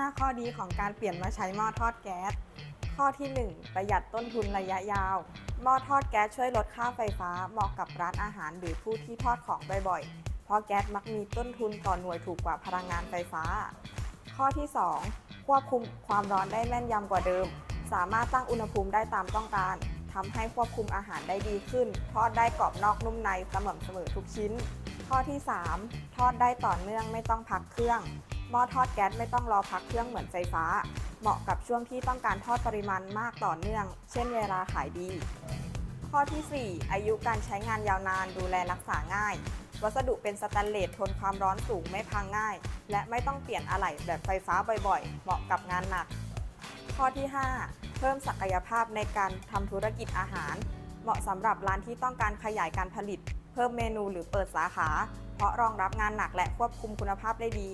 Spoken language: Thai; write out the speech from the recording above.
5 ข้อดีของการเปลี่ยนมาใช้หม้อทอดแก๊ส ข้อที่ 1 ประหยัดต้นทุนระยะยาว หม้อทอดแก๊สช่วยลดค่าไฟฟ้าเหมาะกับร้านอาหารหรือผู้ที่ทอดของบ่อยๆ เพราะแก๊สมักมีต้นทุนต่อหน่วยถูกกว่าพลังงานไฟฟ้า ข้อที่ 2 ควบคุมความร้อนได้แม่นยำกว่าเดิม สามารถตั้งอุณหภูมิได้ตามต้องการทำให้ควบคุมอาหารได้ดีขึ้น ทอดได้กรอบนอกนุ่มในสม่ำเสมอทุกชิ้น ข้อที่ 3 ทอดได้ต่อเนื่องไม่ต้องพักเครื่อง หม้อทอดแก๊สไม่ต้องรอพักเครื่องเหมือนไฟฟ้า เหมาะกับช่วงที่ต้องการทอดปริมาณมากต่อเนื่อง เช่นเวลาขายดี ข้อทีสี่ 4 อายุการใช้งานยาวนานดูแลรักษาง่าย วัสดุเป็นสแตนเลสทนความร้อนสูงไม่พังง่าย และไม่ต้องเปลี่ยนอะไหล่แบบไฟฟ้าบ่อยๆ เหมาะกับงานหนัก ข้อที่ 5 เพิ่มศักยภาพในการทำธุรกิจอาหาร เหมาะสำหรับร้านที่ต้องการขยายการผลิต เพิ่มเมนูหรือเปิดสาขา เพราะรองรับงานหนักและควบคุมคุณภาพได้ดี